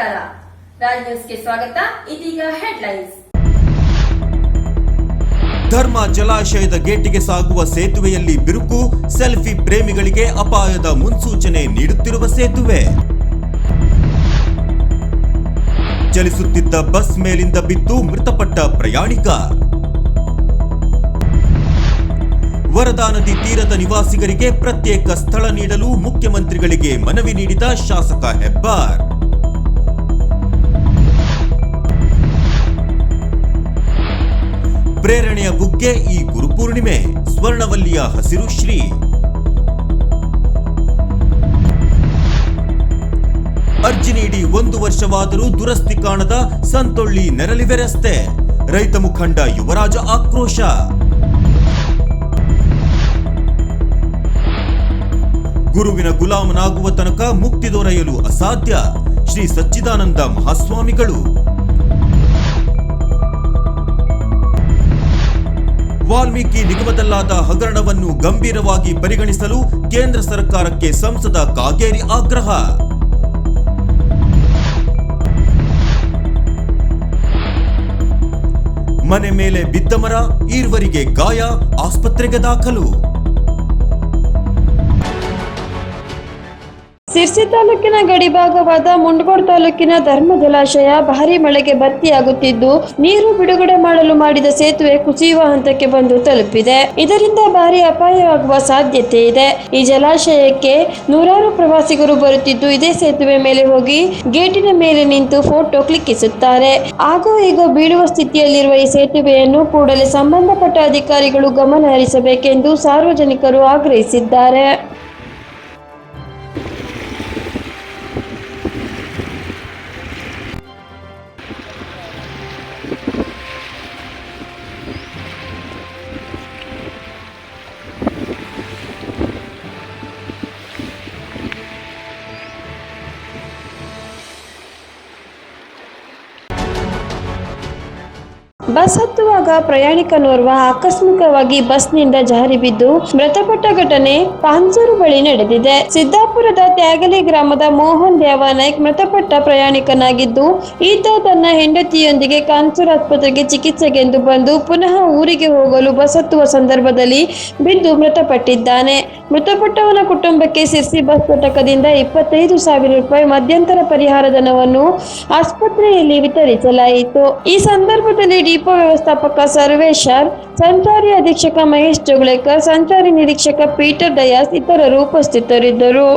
ರಾಜ್ ನ್ಯೂಸ್ಗೆ ಸ್ವಾಗತ. ಇದೀಗ ಹೆಡ್ಲೈನ್ಸ್. ಧರ್ಮ ಜಲಾಶಯದ ಗೇಟಿಗೆ ಸಾಗುವ ಸೇತುವೆಯಲ್ಲಿ ಬಿರುಕು, ಸೆಲ್ಫಿ ಪ್ರೇಮಿಗಳಿಗೆ ಅಪಾಯದ ಮುನ್ಸೂಚನೆ ನೀಡುತ್ತಿರುವ ಸೇತುವೆ. ಚಲಿಸುತ್ತಿದ್ದ ಬಸ್ ಮೇಲಿಂದ ಬಿದ್ದು ಮೃತಪಟ್ಟ ಪ್ರಯಾಣಿಕ. ವರದಾ ನದಿ ತೀರದ ನಿವಾಸಿಗರಿಗೆ ಪ್ರತ್ಯೇಕ ಸ್ಥಳ ನೀಡಲು ಮುಖ್ಯಮಂತ್ರಿಗಳಿಗೆ ಮನವಿ ನೀಡಿದ ಶಾಸಕ ಹೆಬ್ಬಾರ್. ಪ್ರೇರಣೆಯ ಬುಗ್ಗೆ ಈ ಗುರುಪೂರ್ಣಿಮೆ. ಸ್ವರ್ಣವಲ್ಲಿಯ ಹಸಿರು ಶ್ರೀ. ಅರ್ಜಿ ನೀಡಿ ಒಂದು ವರ್ಷವಾದರೂ ದುರಸ್ತಿ ಕಾಣದ ಸಂತೊಳ್ಳಿ ನೆರಳಿವೆ ರಸ್ತೆ ರೈತ ಮುಖಂಡ ಯುವರಾಜ ಆಕ್ರೋಶ. ಗುರುವಿನ ಗುಲಾಮನಾಗುವ ತನಕ ಮುಕ್ತಿ ದೊರೆಯಲು ಅಸಾಧ್ಯ. ಶ್ರೀ ಸಚ್ಚಿದಾನಂದ ಮಹಾಸ್ವಾಮಿಗಳು. ವಾಲ್ಮೀಕಿ ನಿಗಮದಲ್ಲಾದ ಹಗರಣವನ್ನು ಗಂಭೀರವಾಗಿ ಪರಿಗಣಿಸಲು ಕೇಂದ್ರ ಸರ್ಕಾರಕ್ಕೆ ಸಂಸದ ಕಾಗೇರಿ ಆಗ್ರಹ. ಮನೆ ಮೇಲೆ ಬಿದ್ದ ಮರ, ಈರ್ವರಿಗೆ ಗಾಯ, ಆಸ್ಪತ್ರೆಗೆ ದಾಖಲು. ಸಿರ್ಸಿ ತಾಲೂಕಿನ ಗಡಿಭಾಗವಾದ ಮುಂಡಗೋಡ್ ತಾಲೂಕಿನ ಧರ್ಮ ಜಲಾಶಯ ಭಾರಿ ಮಳೆಗೆ ಭರ್ತಿಯಾಗುತ್ತಿದ್ದು, ನೀರು ಬಿಡುಗಡೆ ಮಾಡಲು ಮಾಡಿದ ಸೇತುವೆ ಕುಸಿಯುವ ಹಂತಕ್ಕೆ ಬಂದು ತಲುಪಿದೆ. ಇದರಿಂದ ಭಾರಿ ಅಪಾಯವಾಗುವ ಸಾಧ್ಯತೆ ಇದೆ. ಈ ಜಲಾಶಯಕ್ಕೆ ನೂರಾರು ಪ್ರವಾಸಿಗರು ಬರುತ್ತಿದ್ದು, ಇದೇ ಸೇತುವೆ ಮೇಲೆ ಹೋಗಿ ಗೇಟಿನ ಮೇಲೆ ನಿಂತು ಫೋಟೋ ಕ್ಲಿಕ್ಕಿಸುತ್ತಾರೆ. ಆಗೋ ಈಗ ಬೀಳುವ ಸ್ಥಿತಿಯಲ್ಲಿರುವ ಈ ಸೇತುವೆಯನ್ನು ಕೂಡಲೇ ಸಂಬಂಧಪಟ್ಟ ಅಧಿಕಾರಿಗಳು ಗಮನ ಹರಿಸಬೇಕೆಂದು ಸಾರ್ವಜನಿಕರು ಆಗ್ರಹಿಸಿದ್ದಾರೆ. ಬಸ್ ಹತ್ತುವಾಗ ಪ್ರಯಾಣಿಕನೋರ್ವ ಆಕಸ್ಮಿಕವಾಗಿ ಬಸ್ನಿಂದ ಜಾರಿ ಬಿದ್ದು ಮೃತಪಟ್ಟ ಘಟನೆ ಪಾಂಜೂರು ಬಳಿ ನಡೆದಿದೆ. ಸಿದ್ದಾಪುರದ ತ್ಯಾಗಲಿ ಗ್ರಾಮದ ಮೋಹನ್ ದೇವಾನಾಯ್ಕ್ ಮೃತಪಟ್ಟ ಪ್ರಯಾಣಿಕನಾಗಿದ್ದು, ಈತ ತನ್ನ ಹೆಂಡತಿಯೊಂದಿಗೆ ಕಾನ್ಸೂರು ಆಸ್ಪತ್ರೆಗೆ ಚಿಕಿತ್ಸೆಗೆಂದು ಬಂದು ಪುನಃ ಊರಿಗೆ ಹೋಗಲು ಬಸ್ ಹತ್ತುವ ಸಂದರ್ಭದಲ್ಲಿ ಬಿದ್ದು ಮೃತಪಟ್ಟಿದ್ದಾನೆ. ಮೃತಪಟ್ಟವನ ಕುಟುಂಬಕ್ಕೆ ಸಿರ್ಸಿ ಬಸ್ ಘಟಕದಿಂದ ಇಪ್ಪತ್ತೈದು ಸಾವಿರ ರೂಪಾಯಿ ಮಧ್ಯಂತರ ಪರಿಹಾರ ಧನವನ್ನು ಆಸ್ಪತ್ರೆಯಲ್ಲಿ ವಿತರಿಸಲಾಯಿತು. ಈ ಸಂದರ್ಭದಲ್ಲಿ ಡಿಪೋ ವ್ಯವಸ್ಥಾಪಕ ಸರ್ವೇಶರ್ ಸಂಚಾರಿ ಅಧೀಕ್ಷಕ ಮಹೇಶ್ ಜೋಗ್ಲೇಕರ್ ಸಂಚಾರಿ ನಿರೀಕ್ಷಕ ಪೀಟರ್ ಡಯಾಸ್ ಇತರರು ಉಪಸ್ಥಿತರಿದ್ದರು.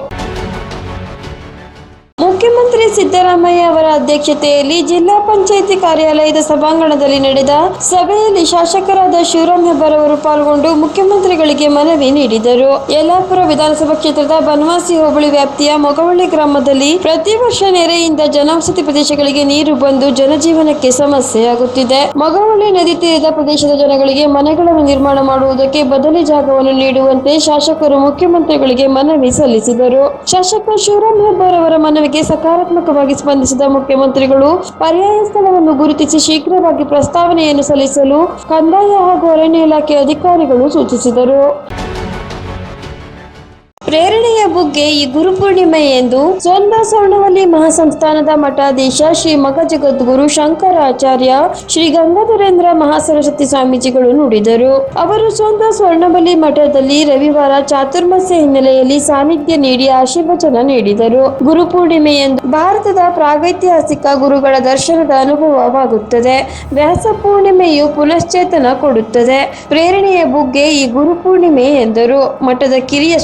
ಮುಖ್ಯಮಂತ್ರಿ ಸಿದ್ದರಾಮಯ್ಯ ಅವರ ಅಧ್ಯಕ್ಷತೆಯಲ್ಲಿ ಜಿಲ್ಲಾ ಪಂಚಾಯಿತಿ ಕಾರ್ಯಾಲಯದ ಸಭಾಂಗಣದಲ್ಲಿ ನಡೆದ ಸಭೆಯಲ್ಲಿ ಶಾಸಕರಾದ ಶಿವರಾಮ್ ಹೆಬ್ಬಾರ್ ಅವರು ಪಾಲ್ಗೊಂಡು ಮುಖ್ಯಮಂತ್ರಿಗಳಿಗೆ ಮನವಿ ನೀಡಿದರು. ಯಲ್ಲಾಪುರ ವಿಧಾನಸಭಾ ಕ್ಷೇತ್ರದ ಬನವಾಸಿ ಹೋಬಳಿ ವ್ಯಾಪ್ತಿಯ ಮೊಗವಳ್ಳಿ ಗ್ರಾಮದಲ್ಲಿ ಪ್ರತಿ ವರ್ಷ ನೆರೆಯಿಂದ ಜನವಸತಿ ಪ್ರದೇಶಗಳಿಗೆ ನೀರು ಬಂದು ಜನಜೀವನಕ್ಕೆ ಸಮಸ್ಯೆಯಾಗುತ್ತಿದೆ ಮೊಗವಳ್ಳಿ ನದಿ ತೀರದ ಪ್ರದೇಶದ ಜನಗಳಿಗೆ ಮನೆಗಳನ್ನು ನಿರ್ಮಾಣ ಮಾಡುವುದಕ್ಕೆ ಬದಲಿ ಜಾಗವನ್ನು ನೀಡುವಂತೆ ಶಾಸಕರು ಮುಖ್ಯಮಂತ್ರಿಗಳಿಗೆ ಮನವಿ ಸಲ್ಲಿಸಿದರು. ಶಾಸಕ ಶಿವರಾಮ್ ಹೆಬ್ಬಾರ್ ಅವರ ಮನವಿಗೆ ಸಕಾರಾತ್ಮಕವಾಗಿ ಸ್ಪಂದಿಸಿದ ಮುಖ್ಯಮಂತ್ರಿಗಳು ಪರ್ಯಾಯ ಸ್ಥಳವನ್ನು ಗುರುತಿಸಿ ಶೀಘ್ರವಾಗಿ ಪ್ರಸ್ತಾವನೆಯನ್ನು ಸಲ್ಲಿಸಲು ಕಂದಾಯ ಹಾಗೂ ಅರಣ್ಯ ಇಲಾಖೆ ಅಧಿಕಾರಿಗಳು ಸೂಚಿಸಿದರು. ಪ್ರೇರಣೆಯ ಬುಗ್ಗೆ ಈ ಗುರುಪೂರ್ಣಿಮೆ ಎಂದು ಸೋಂದಾ ಮಹಾಸಂಸ್ಥಾನದ ಮಠಾಧೀಶ ಶ್ರೀ ಮಗ ಜಗದ್ಗುರು ಶಂಕರಾಚಾರ್ಯ ಶ್ರೀ ಗಂಗಾಧರೇಂದ್ರ ಮಹಾಸರಸ್ವತಿ ಸ್ವಾಮೀಜಿಗಳು ನುಡಿದರು. ಅವರು ಸೋಂದಾ ಸ್ವರ್ಣವಲ್ಲಿ ಮಠದಲ್ಲಿ ರವಿವಾರ ಚಾತುರ್ಮಾಸ್ಯ ಹಿನ್ನೆಲೆಯಲ್ಲಿ ಸಾನ್ನಿಧ್ಯ ನೀಡಿ ಆಶೀರ್ವಚನ ನೀಡಿದರು. ಗುರುಪೂರ್ಣಿಮೆಯಂದು ಭಾರತದ ಪ್ರಾಗೈತಿಹಾಸಿಕ ಗುರುಗಳ ದರ್ಶನದ ಅನುಭವವಾಗುತ್ತದೆ. ವ್ಯಾಸ ಪೂರ್ಣಿಮೆಯು ಪುನಶ್ಚೇತನ ಕೊಡುತ್ತದೆ. ಪ್ರೇರಣೆಯ ಬುಗ್ಗೆ ಈ ಗುರುಪೂರ್ಣಿಮೆ ಎಂದರು. ಮಠದ ಕಿರಿಯ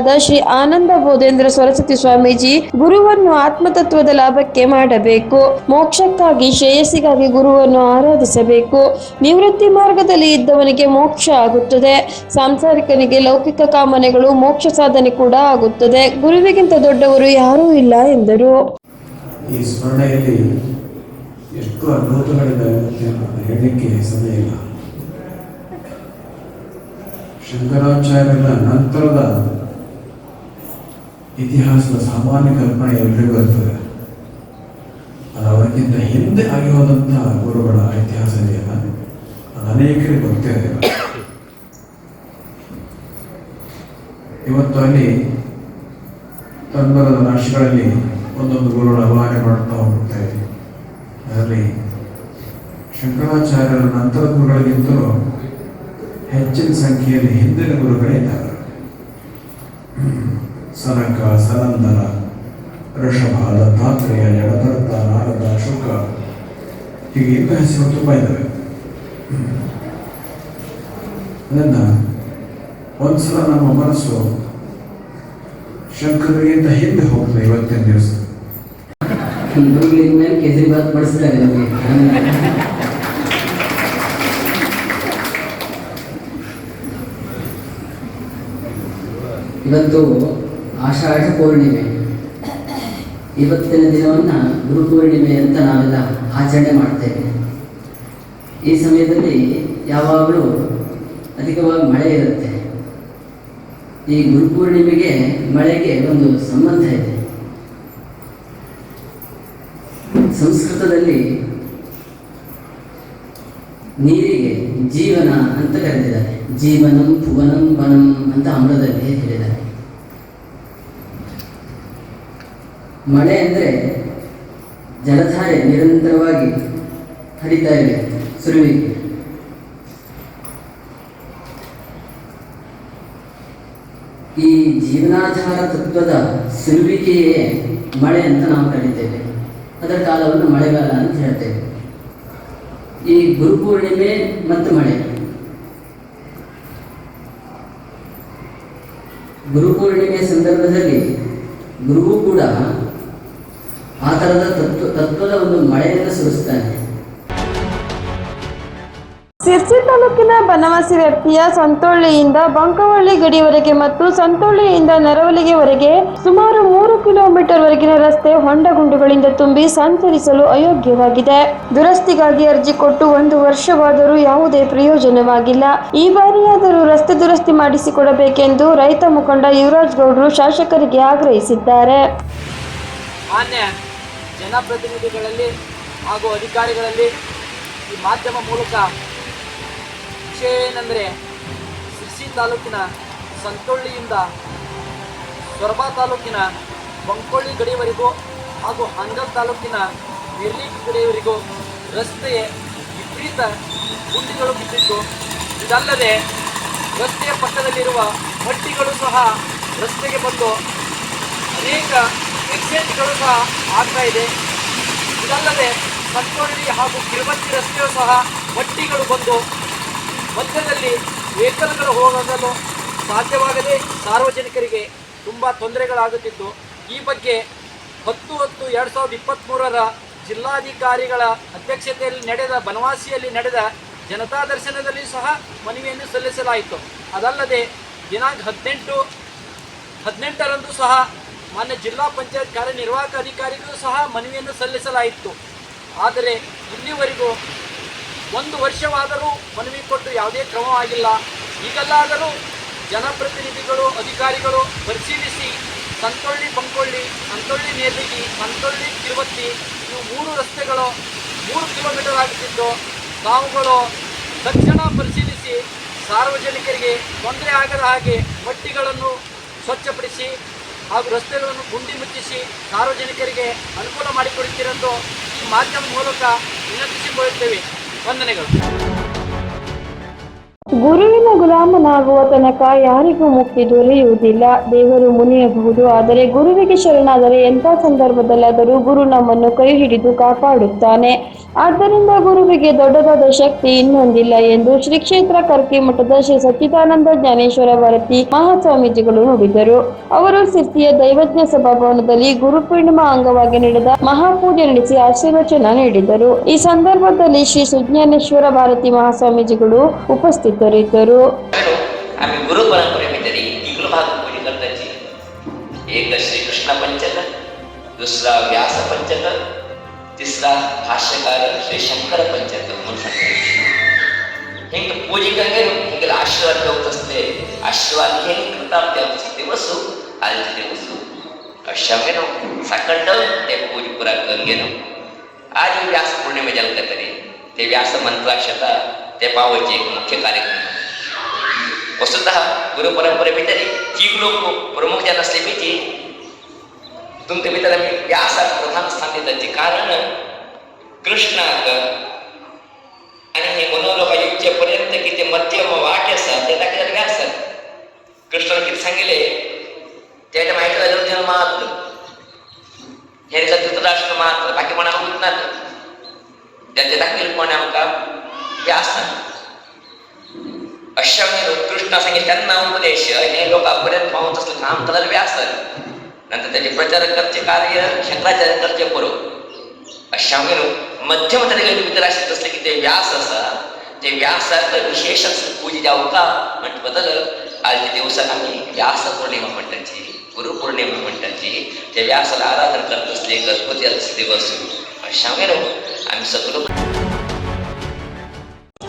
ಸ್ವಾಮಿಗಳಾದ ಶ್ರೀ ಆನಂದ ಬೋಧೇಂದ್ರ ಸರಸ್ವತಿ ಸ್ವಾಮೀಜಿ, ಗುರುವನ್ನು ಆತ್ಮತತ್ವದ ಲಾಭಕ್ಕೆ ಮಾಡಬೇಕು. ಮೋಕ್ಷಕ್ಕಾಗಿ, ಶ್ರೇಯಸ್ಸಿಗಾಗಿ ಗುರುವನ್ನು ಆರಾಧಿಸಬೇಕು. ನಿವೃತ್ತಿ ಮಾರ್ಗದಲ್ಲಿ ಇದ್ದವನಿಗೆ ಮೋಕ್ಷ ಆಗುತ್ತದೆ. ಸಾಂಸಾರಿಕನಿಗೆ ಲೌಕಿಕ ಕಾಮನೆಗಳು, ಮೋಕ್ಷ ಸಾಧನೆ ಕೂಡ ಆಗುತ್ತದೆ. ಗುರುವಿಗಿಂತ ದೊಡ್ಡವರು ಯಾರೂ ಇಲ್ಲ ಎಂದರು. ಈ ಸ್ಮರಣೆಯಲ್ಲಿ ಎಷ್ಟು ಅದ್ಭುತಗಳಿದೆ ಹೇಳಲಿಕ್ಕೆ ಸಮಯ ಇಲ್ಲ. ಶಂಕರಾಚಾರ್ಯರ ನಂತರದ ಇತಿಹಾಸದ ಸಾಮಾನ್ಯ ಕಲ್ಪನೆ ಎಲ್ರಿಗೂ ಇರ್ತದೆ ಅದು ಅವರಿಗಿಂತ ಹಿಂದೆ ಆಗಿ ಹೋದಂತಹ ಗುರುಗಳ ಇತಿಹಾಸ ಇದೆಯಲ್ಲ, ಅದು ಅನೇಕರಿಗೆ ಗೊತ್ತೇ ಇದೆ ಇವತ್ತು ಅಲ್ಲಿ ತನ್ನ ರಾಶಿಗಳಲ್ಲಿ ಒಂದೊಂದು ಗುರುಗಳ ಅವಾಹನೆ ಮಾಡ್ತಾ ಹೋಗ್ತಾ ಇದೆ. ಅದರಲ್ಲಿ ಶಂಕರಾಚಾರ್ಯರ ನಂತರ ಗುರುಗಳಿಗಿಂತಲೂ ಹೆಚ್ಚಿನ ಸಂಖ್ಯೆಯಲ್ಲಿ ಹಿಂದಿನ ಗುರುಗಳಿದ್ದಾರೆ ಸನಕ, ಸನಂದನ ಋಷಭ ದತ್ತಾತ್ರೇಯ ಜಡಭರತ, ನಾರದ, ಶುಕ. ಹೀಗೆ ಇನ್ನೂ ಹೆಸರು ತುಂಬ ಇದ್ದಾವೆ ಅದನ್ನ ಒಂದ್ಸಲ ನಮ್ಮ ಮನಸ್ಸು ಶಂಕರರಿಗಿಂತ ಹಿಂದೆ ಹೋಗ್ತದೆ ಇವತ್ತಿನ ದಿವಸ. ಗುರುಗಳಿನ ಮೇಲೆ ಕೇಸರಿ ಬಾತ್ ಬಡಿಸ್ತಾರೆ ನಮಗೆ. ಇವತ್ತು ಆಷಾಢ ಪೂರ್ಣಿಮೆ. ಇವತ್ತಿನ ದಿನವನ್ನು ಗುರು ಪೂರ್ಣಿಮೆ ಅಂತ ನಾವೆಲ್ಲ ಆಚರಣೆ ಮಾಡ್ತೇವೆ. ಈ ಸಮಯದಲ್ಲಿ ಯಾವಾಗಲೂ ಅಧಿಕವಾಗಿ ಮಳೆ ಇರುತ್ತೆ. ಈ ಗುರು ಪೂರ್ಣಿಮೆಗೆ ಮಳೆಗೆ ಒಂದು ಸಂಬಂಧ ಇದೆ. ಸಂಸ್ಕೃತದಲ್ಲಿ ನೀರಿಗೆ ಜೀವನ ಅಂತ ಕರೆದಿದ್ದಾರೆ. ಜೀವನಂ ಭುವನಂ ಬನಂ ಅಂತ ಅಮೃತದಲ್ಲಿ ಹೇಳಿದ್ದಾರೆ. ಮಳೆ ಅಂದರೆ ಜಲಧಾರೆ ನಿರಂತರವಾಗಿ ಹರಿತಾ ಇದೆ. ಸುರುವಿಗೆ ಈ ಜೀವನಾಧಾರ ತತ್ವದ ಸುರುವಿಕೆಯೇ ಮಳೆ ಅಂತ ನಾವು ಕರೀತೇವೆ. ಅದರ ಕಾಲವನ್ನು ಮಳೆಗಾಲ ಅಂತ ಹೇಳ್ತೇವೆ. ಈ ಗುರುಪೂರ್ಣಿಮೆ ಮತ್ತು ಮಳೆ. ಗುರುಪೂರ್ಣಿಮೆ ಸಂದರ್ಭದಲ್ಲಿ ಗುರುವು ಕೂಡ ಆ ಥರದ ತತ್ವ ತತ್ವದ ಒಂದು ಮಳೆಯನ್ನು ಸುರಿಸ್ತಾನೆ ಸಿರ್ಸಿ ತಾಲೂಕಿನ ಬನವಾಸಿ ವ್ಯಾಪ್ತಿಯ ಸಂತೋಳ್ಳಿಯಿಂದ ಬಂಕವಳ್ಳಿ ಗಡಿವರೆಗೆ ಮತ್ತು ಸಂತೋಳ್ಳಿಯಿಂದ ನರವಲಿಗೆವರೆಗೆ ಸುಮಾರು ಮೂರು ಕಿಲೋಮೀಟರ್ ವರೆಗಿನ ರಸ್ತೆ ಹೊಂಡ ಗುಂಡುಗಳಿಂದ ತುಂಬಿ ಸಂಚರಿಸಲು ಅಯೋಗ್ಯವಾಗಿದೆ. ದುರಸ್ತಿಗಾಗಿ ಅರ್ಜಿ ಕೊಟ್ಟು ಒಂದು ವರ್ಷವಾದರೂ ಯಾವುದೇ ಪ್ರಯೋಜನವಾಗಿಲ್ಲ. ಈ ಬಾರಿಯಾದರೂ ರಸ್ತೆ ದುರಸ್ತಿ ಮಾಡಿಸಿಕೊಡಬೇಕೆಂದು ರೈತ ಮುಖಂಡ ಯುವರಾಜ್ ಗೌಡ್ರು ಶಾಸಕರಿಗೆ ಆಗ್ರಹಿಸಿದ್ದಾರೆ. ಜನಪ್ರತಿನಿಧಿಗಳಲ್ಲಿ ಹಾಗೂ ಅಧಿಕಾರಿಗಳಲ್ಲಿ ಈ ಮಾಧ್ಯಮ ಮೂಲಕ ವಿಷಯ ಏನಂದರೆ ಸಿರ್ಸಿ ತಾಲೂಕಿನ ಸಂತೊಳ್ಳಿಯಿಂದ ಸೊರಬ ತಾಲೂಕಿನ ಬಂಕೊಳ್ಳಿ ಗಡಿವರೆಗೂ ಹಾಗೂ ಹಂಗಲ್ ತಾಲೂಕಿನ ನಿರ್ಲೀಕ್ ಗಡಿಯವರೆಗೂ ರಸ್ತೆ ವಿಪರೀತ ಗುಂಡಿಗಳು ಬಿದ್ದಿತ್ತು ಇದಲ್ಲದೆ ರಸ್ತೆಯ ಪಕ್ಕದಲ್ಲಿರುವ ಹಟ್ಟಿಗಳು ಸಹ ರಸ್ತೆಗೆ ಬಂದು ಅನೇಕ ಆಕ್ಸಿಡೆಂಟ್ಗಳು ಸಹ ಆಗ್ತಾ ಇದೆ. ಇದಲ್ಲದೆ ಸಂತೋಳಿ ಹಾಗೂ ಕಿರುಬತ್ತಿ ರಸ್ತೆಯು ಸಹ ಬಟ್ಟಿಗಳು ಬಂದು ಮಧ್ಯದಲ್ಲಿ ವೆಹಿಕಲ್ಗಳು ಹೋಗಲು ಸಾಧ್ಯವಾಗದೆ ಸಾರ್ವಜನಿಕರಿಗೆ ತುಂಬ ತೊಂದರೆಗಳಾಗುತ್ತಿತ್ತು. ಈ ಬಗ್ಗೆ ಹತ್ತು ಹತ್ತು ಎರಡು ಸಾವಿರದ ಇಪ್ಪತ್ತ್ಮೂರರ ಜಿಲ್ಲಾಧಿಕಾರಿಗಳ ಅಧ್ಯಕ್ಷತೆಯಲ್ಲಿ ನಡೆದ ಬನವಾಸಿಯಲ್ಲಿ ನಡೆದ ಜನತಾ ದರ್ಶನದಲ್ಲಿ ಸಹ ಮನವಿಯನ್ನು ಸಲ್ಲಿಸಲಾಯಿತು. ಅದಲ್ಲದೆ ದಿನಾಂಕ ಹದಿನೆಂಟು, ಹದಿನೆಂಟರಂದು ಸಹ ಮಾನ್ಯ ಜಿಲ್ಲಾ ಪಂಚಾಯತ್ ಕಾರ್ಯನಿರ್ವಾಹಕ ಅಧಿಕಾರಿಗೂ ಸಹ ಮನವಿಯನ್ನು ಸಲ್ಲಿಸಲಾಯಿತು. ಆದರೆ ಇಲ್ಲಿವರೆಗೂ ಒಂದು ವರ್ಷವಾದರೂ ಮನವಿ ಕೊಟ್ಟು ಯಾವುದೇ ಕ್ರಮವಾಗಿಲ್ಲ. ಈಗಲ್ಲಾದರೂ ಜನಪ್ರತಿನಿಧಿಗಳು, ಅಧಿಕಾರಿಗಳು ಪರಿಶೀಲಿಸಿ, ಸಂತೊಳ್ಳಿ ಬಂಕೊಳ್ಳಿ, ಸಂತೊಳ್ಳಿ ನೇರ್ಲಿಗಿ ಸಂತೊಳ್ಳಿ ತಿರುವತ್ತಿ ಇವು ಮೂರು ರಸ್ತೆಗಳು ಮೂರು ಕಿಲೋಮೀಟರ್ ಆಗುತ್ತಿದ್ದು ತಾವುಗಳು ತಕ್ಷಣ ಪರಿಶೀಲಿಸಿ ಸಾರ್ವಜನಿಕರಿಗೆ ತೊಂದರೆ ಆಗದ ಹಾಗೆ ಮಟ್ಟಿಗಳನ್ನು ಸ್ವಚ್ಛಪಡಿಸಿ ಹಾಗೂ ರಸ್ತೆಗಳನ್ನು ಗುಂಡಿ ಮುಚ್ಚಿಸಿ ಸಾರ್ವಜನಿಕರಿಗೆ ಅನುಕೂಲ ಮಾಡಿಕೊಡುತ್ತೀರೆಂದು ಈ ಮಾಧ್ಯಮ ಮೂಲಕ ವಿನಂತಿಸಿಕೊಳ್ಳುತ್ತೇವೆ ವಂದನೆಗಳು. ಗುರುವಿನ ಗುಲಾಮನಾಗುವ ತನಕ ಯಾರಿಗೂ ಮುಕ್ತಿ ದೊರೆಯುವುದಿಲ್ಲ. ದೇವರು ಮುನಿಯಬಹುದು. ಆದರೆ ಗುರುವಿಗೆ ಶರಣಾದರೆ ಎಂಥ ಸಂದರ್ಭದಲ್ಲಾದರೂ ಗುರು ನಮ್ಮನ್ನು ಕೈ ಹಿಡಿದು ಕಾಪಾಡುತ್ತಾನೆ. ಆದ್ದರಿಂದ ಗುರುವಿಗೆ ದೊಡ್ಡದಾದ ಶಕ್ತಿ ಇನ್ನೊಂದಿಲ್ಲ ಎಂದು ಶ್ರೀ ಕ್ಷೇತ್ರ ಕರ್ಕಿ ಮಠದ ಶ್ರೀ ಸಚ್ಚಿದಾನಂದ ಜ್ಞಾನೇಶ್ವರ ಭಾರತಿ ಮಹಾಸ್ವಾಮೀಜಿಗಳು ನುಡಿದರು. ಅವರು ಸಿರ್ತಿಯ ದೈವಜ್ಞ ಸಭಾಭವನದಲ್ಲಿ ಗುರು ಪೂರ್ಣಿಮಾ ಅಂಗವಾಗಿ ನಡೆದ ಮಹಾಪೂಜೆ ನಡೆಸಿ ಆಶೀರ್ವಚನ ನೀಡಿದರು. ಈ ಸಂದರ್ಭದಲ್ಲಿ ಶ್ರೀ ಸುಜ್ಞಾನೇಶ್ವರ ಭಾರತಿ ಮಹಾಸ್ವಾಮೀಜಿಗಳು करे करो। आम्ही गुरु परंपरेमध्ये तीन भाग पूजी करताची एक श्री कृष्ण पंचक दुसरा व्यास पंचक तिसरा भाष्यकार श्री शंकर पंचक म्हणून हिंग पूजिका घेऊन हिंगला आशीर्वाद देऊन असते आशीर्वाद घेऊन कृतार्थ देऊन असते वसू आज बसू. अशा नो साकंड ते पूजी पुरा करून नो आज व्यास पौर्णिमे तरी ते व्यास मंत्राक्षता ते पावायचे एक मुख्य कार्यक्रम. वस्तुत गुरु परंपरे गुरुपरंपरेभितरी तीन लोक प्रमुख ज्या नसले मी ते तुमच्या मित्राला मी या असा प्रधान स्थान देतात. कारण कृष्णाक आणि हे मनोलोका युगच्या पर्यंत की ते मध्यम वाट असतात ते दाखल काय असतात. कृष्णाला किती सांगितले त्याच्या माहितीला योजना महात्मा हे धृतराष्ट्र मात्र बाकी कोणाक उरत त्यांचे दाखल कोण आमकां हे आसन अश्वनी उत्कृष्ट असं त्यांना उपदेश हे लोक अपर्यंत पाहत असले काम तर व्यास नंतर त्याचे प्रचारकचे कार्य शंकराचार्यकरचे करू अश्वामीन मध्यम तरी मित्र असे असले की ते व्यास असा ते व्यासार्थ विशेष पूजे द्याव होता म्हण बदल आजच्या दिवसात आम्ही व्यास पौर्णिमा म्हणतांची गुरु पौर्णिमा म्हणताची ते व्यासाला आराधन करत असले गणपती असले बसून श्यामेनो आम्ही सगळं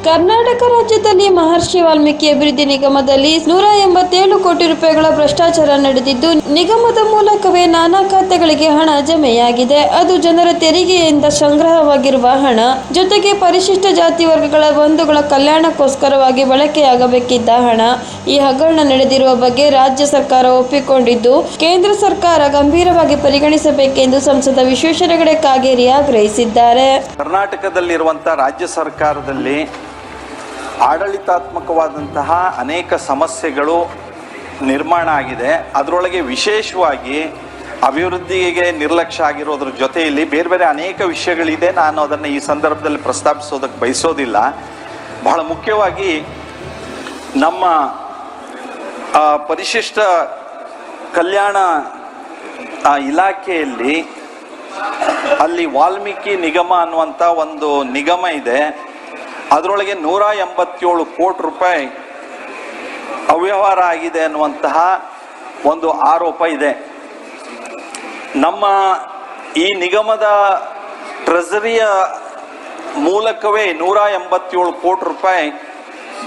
ಕರ್ನಾಟಕ ರಾಜ್ಯದಲ್ಲಿ ಮಹರ್ಷಿ ವಾಲ್ಮೀಕಿ ಅಭಿವೃದ್ಧಿ ನಿಗಮದಲ್ಲಿ ನೂರ ಎಂಬತ್ತೇಳು ಕೋಟಿ ರೂಪಾಯಿಗಳ ಭ್ರಷ್ಟಾಚಾರ ನಡೆದಿದ್ದು, ನಿಗಮದ ಮೂಲಕವೇ ನಾನಾ ಖಾತೆಗಳಿಗೆ ಹಣ ಜಮೆಯಾಗಿದೆ. ಅದು ಜನರ ತೆರಿಗೆಯಿಂದ ಸಂಗ್ರಹವಾಗಿರುವ ಹಣ. ಜೊತೆಗೆ ಪರಿಶಿಷ್ಟ ಜಾತಿ ವರ್ಗಗಳ ಬಂಧುಗಳ ಕಲ್ಯಾಣಕ್ಕೋಸ್ಕರವಾಗಿ ಬಳಕೆಯಾಗಬೇಕಿದ್ದ ಹಣ. ಈ ಹಗರಣ ನಡೆದಿರುವ ಬಗ್ಗೆ ರಾಜ್ಯ ಸರ್ಕಾರ ಒಪ್ಪಿಕೊಂಡಿದ್ದು, ಕೇಂದ್ರ ಸರ್ಕಾರ ಗಂಭೀರವಾಗಿ ಪರಿಗಣಿಸಬೇಕೆಂದು ಸಂಸದ ವಿಶ್ವೇಶ್ವರ ಹೆಗಡೆ ಕಾಗೇರಿ ಆಗ್ರಹಿಸಿದ್ದಾರೆ. ಕರ್ನಾಟಕದಲ್ಲಿರುವಂತಹ ರಾಜ್ಯ ಸರ್ಕಾರದಲ್ಲಿ ಆಡಳಿತಾತ್ಮಕವಾದಂತಹ ಅನೇಕ ಸಮಸ್ಯೆಗಳು ನಿರ್ಮಾಣ ಆಗಿದೆ. ಅದರೊಳಗೆ ವಿಶೇಷವಾಗಿ ಅಭಿವೃದ್ಧಿಗೆ ನಿರ್ಲಕ್ಷ್ಯ ಆಗಿರೋದ್ರ ಜೊತೆಯಲ್ಲಿ ಬೇರೆ ಬೇರೆ ಅನೇಕ ವಿಷಯಗಳಿದೆ. ನಾನು ಅದನ್ನು ಈ ಸಂದರ್ಭದಲ್ಲಿ ಪ್ರಸ್ತಾಪಿಸೋದಕ್ಕೆ ಬಯಸೋದಿಲ್ಲ. ಬಹಳ ಮುಖ್ಯವಾಗಿ ನಮ್ಮ ಪರಿಶಿಷ್ಟ ಕಲ್ಯಾಣ ಇಲಾಖೆಯಲ್ಲಿ ಅಲ್ಲಿ ವಾಲ್ಮೀಕಿ ನಿಗಮ ಅನ್ನುವಂಥ ಒಂದು ನಿಗಮ ಇದೆ. ಅದರೊಳಗೆ ನೂರ ಎಂಬತ್ತೇಳು ಕೋಟಿ ರೂಪಾಯಿ ಅವ್ಯವಹಾರ ಆಗಿದೆ ಅನ್ನುವಂತಹ ಒಂದು ಆರೋಪ ಇದೆ. ನಮ್ಮ ಈ ನಿಗಮದ ಟ್ರೆಸರಿಯ ಮೂಲಕವೇ ನೂರ ಎಂಬತ್ತೇಳು ಕೋಟಿ ರೂಪಾಯಿ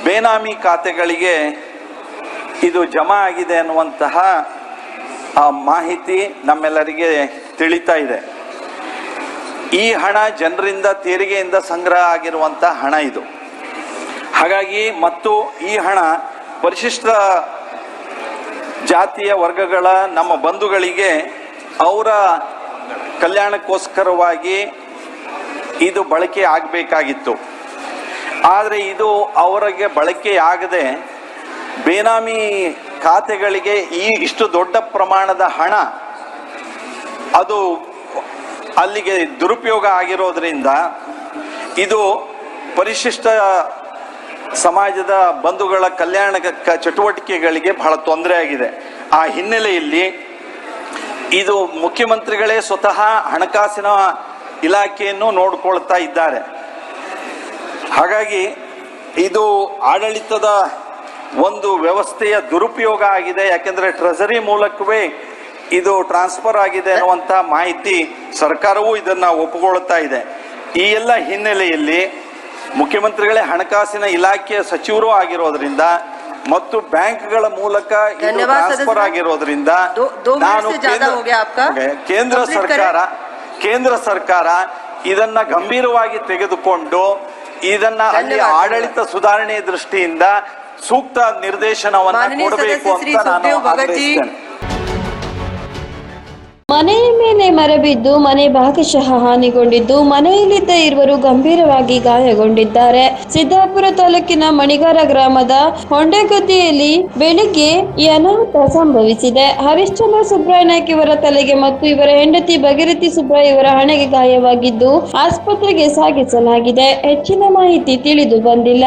ಬೇನಾಮಿ ಖಾತೆಗಳಿಗೆ ಇದು ಜಮಾ ಆಗಿದೆ ಅನ್ನುವಂತಹ ಆ ಮಾಹಿತಿ ನಮ್ಮೆಲ್ಲರಿಗೆ ತಿಳಿತಾ ಇದೆ. ಈ ಹಣ ಜನರಿಂದ ತೆರಿಗೆಯಿಂದ ಸಂಗ್ರಹ ಆಗಿರುವಂಥ ಹಣ ಇದು. ಹಾಗಾಗಿ ಮತ್ತು ಈ ಹಣ ಪರಿಶಿಷ್ಟ ಜಾತಿಯ ವರ್ಗಗಳ ನಮ್ಮ ಬಂಧುಗಳಿಗೆ ಅವರ ಕಲ್ಯಾಣಕ್ಕೋಸ್ಕರವಾಗಿ ಇದು ಬಳಕೆ ಆಗಬೇಕಾಗಿತ್ತು. ಆದರೆ ಇದು ಅವರಿಗೆ ಬಳಕೆ ಆಗದೆ ಬೇನಾಮಿ ಖಾತೆಗಳಿಗೆ ಈ ಇಷ್ಟು ದೊಡ್ಡ ಪ್ರಮಾಣದ ಹಣ ಅದು ಅಲ್ಲಿಗೆ ದುರುಪಯೋಗ ಆಗಿರೋದ್ರಿಂದ ಇದು ಪರಿಶಿಷ್ಟ ಸಮಾಜದ ಬಂಧುಗಳ ಕಲ್ಯಾಣ ಚಟುವಟಿಕೆಗಳಿಗೆ ಬಹಳ ತೊಂದರೆ ಆಗಿದೆ. ಆ ಹಿನ್ನೆಲೆಯಲ್ಲಿ ಇದು ಮುಖ್ಯಮಂತ್ರಿಗಳೇ ಸ್ವತಃ ಹಣಕಾಸಿನ ಇಲಾಖೆಯನ್ನು ನೋಡಿಕೊಳ್ತಾ ಇದ್ದಾರೆ. ಹಾಗಾಗಿ ಇದು ಆಡಳಿತದ ಒಂದು ವ್ಯವಸ್ಥೆಯ ದುರುಪಯೋಗ ಆಗಿದೆ. ಯಾಕೆಂದರೆ ಟ್ರೆಜರಿ ಮೂಲಕವೇ ಇದು ಟ್ರಾನ್ಸ್ಫರ್ ಆಗಿದೆ ಅನ್ನುವಂತಹ ಮಾಹಿತಿ ಸರ್ಕಾರವೂ ಇದನ್ನ ಒಪ್ಪಿಕೊಳ್ಳುತ್ತಾ ಇದೆ. ಈ ಎಲ್ಲ ಹಿನ್ನೆಲೆಯಲ್ಲಿ ಮುಖ್ಯಮಂತ್ರಿಗಳೇ ಹಣಕಾಸಿನ ಇಲಾಖೆಯ ಸಚಿವರು ಆಗಿರೋದ್ರಿಂದ ಮತ್ತು ಬ್ಯಾಂಕ್ಗಳ ಮೂಲಕ ಟ್ರಾನ್ಸ್ಫರ್ ಆಗಿರೋದ್ರಿಂದ ನಾನು ಕೇಂದ್ರ ಸರ್ಕಾರ ಕೇಂದ್ರ ಸರ್ಕಾರ ಇದನ್ನ ಗಂಭೀರವಾಗಿ ತೆಗೆದುಕೊಂಡು ಇದನ್ನ ಅಲ್ಲಿ ಆಡಳಿತ ಸುಧಾರಣೆ ದೃಷ್ಟಿಯಿಂದ ಸೂಕ್ತ ನಿರ್ದೇಶನವನ್ನು ಕೊಡಬೇಕು ಅಂತ ನಾನು ಮೇಲೆ ಮರಬಿದ್ದು, ಮನೆ ಭಾಗಶಃ ಹಾನಿಗೊಂಡಿದ್ದು, ಮನೆಯಲ್ಲಿದ್ದ ಇರುವರು ಗಂಭೀರವಾಗಿ ಗಾಯಗೊಂಡಿದ್ದಾರೆ. ಸಿದ್ದಾಪುರ ತಾಲೂಕಿನ ಮಣಿಗಾರ ಗ್ರಾಮದ ಹೊಂಡೆಗದ್ದೆಯಲ್ಲಿ ಬೆಳಿಗ್ಗೆ ಈ ಅನಾಹುತ ಸಂಭವಿಸಿದೆ. ಹರಿಶ್ಚಂದ್ರ ಸುಬ್ರಾಯನಾಯ್ಕ ಇವರ ತಲೆಗೆ ಮತ್ತು ಇವರ ಹೆಂಡತಿ ಭಗೀರಥಿ ಸುಬ್ರಾಯ್ ಇವರ ಹಣೆಗೆ ಗಾಯವಾಗಿದ್ದು, ಆಸ್ಪತ್ರೆಗೆ ಸಾಗಿಸಲಾಗಿದೆ. ಹೆಚ್ಚಿನ ಮಾಹಿತಿ ತಿಳಿದು ಬಂದಿಲ್ಲ.